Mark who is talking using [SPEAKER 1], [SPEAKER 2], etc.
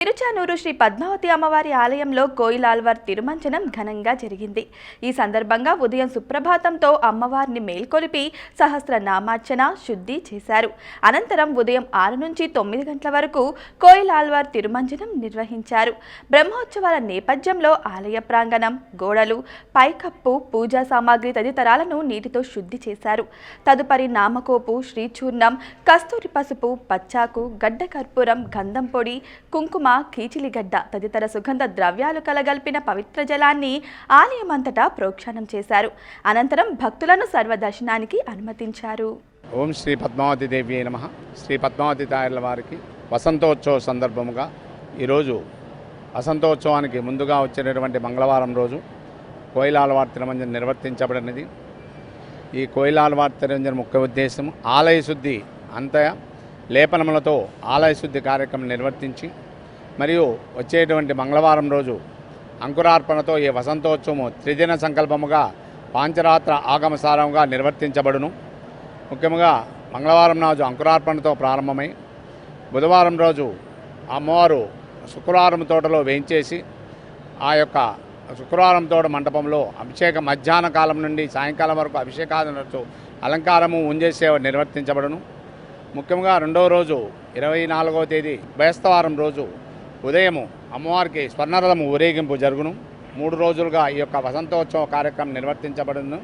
[SPEAKER 1] తిరుచానూరు శ్రీ పద్మావతి అమ్మవారి ఆలయంలో కోయిలాల్వార్ తిరుమంచనం ఘనంగా జరిగింది. ఈ సందర్భంగా ఉదయం సుప్రభాతంతో అమ్మవారిని మేల్కొలిపి సహస్ర నామార్చన శుద్ధి చేశారు. అనంతరం ఉదయం ఆరు నుంచి తొమ్మిది గంటల వరకు కోయిలాల్వార్ తిరుమంజనం నిర్వహించారు. బ్రహ్మోత్సవాల నేపథ్యంలో ఆలయ ప్రాంగణం గోడలు పైకప్పు పూజా సామాగ్రి తదితరాలను నీటితో శుద్ధి చేశారు. తదుపరి నామకోపు శ్రీచూర్ణం కస్తూరి పసుపు పచ్చాకు గడ్డ కర్పూరం గంధం పొడి కుంకుమ కీచిలిగడ్డ తదితర సుగంధ ద్రవ్యాలు కలగల్పిన పవిత్ర జలాన్ని ఆలయమంతటా ప్రోక్షణం చేశారు. అనంతరం భక్తులను సర్వదర్శనానికి అనుమతించారు.
[SPEAKER 2] ఓం శ్రీ పద్మావతి దేవి నమ. శ్రీ పద్మావతి తాయర్ల వారికి వసంతోత్సవ సందర్భముగా ఈరోజు వసంతోత్సవానికి ముందుగా వచ్చినటువంటి మంగళవారం రోజు కోయిలాలవారి తిరుమంజనం నిర్వర్తించబడినది. ఈ కోయిలాలవారి తిరుమంజన ముఖ్య ఉద్దేశం ఆలయ శుద్ధి అంత లేపనములతో ఆలయ శుద్ధి కార్యక్రమం నిర్వర్తించి మరియు వచ్చేటువంటి మంగళవారం రోజు అంకురార్పణతో ఈ వసంతోత్సవము త్రిదిన సంకల్పముగా పాంచరాత్ర ఆగమసారంగా నిర్వర్తించబడును. ముఖ్యంగా మంగళవారం రోజు అంకురార్పణతో ప్రారంభమై బుధవారం రోజు అమ్మవారు శుక్రవారం తోటలో వేయించేసి ఆ యొక్క శుక్రవారం తోట మండపంలో అభిషేక మధ్యాహ్న కాలం నుండి సాయంకాలం వరకు అభిషేకాలతో అలంకారము ఉంజేసేవ నిర్వర్తించబడును. ముఖ్యంగా రెండవ రోజు ఇరవై నాలుగవ తేదీ బేస్తవారం రోజు ఉదయము అమ్మవారికి స్వర్ణరథము ఊరేగింపు జరుగును. మూడు రోజులుగా ఈ యొక్క వసంతోత్సవ కార్యక్రమం నిర్వర్తించబడును.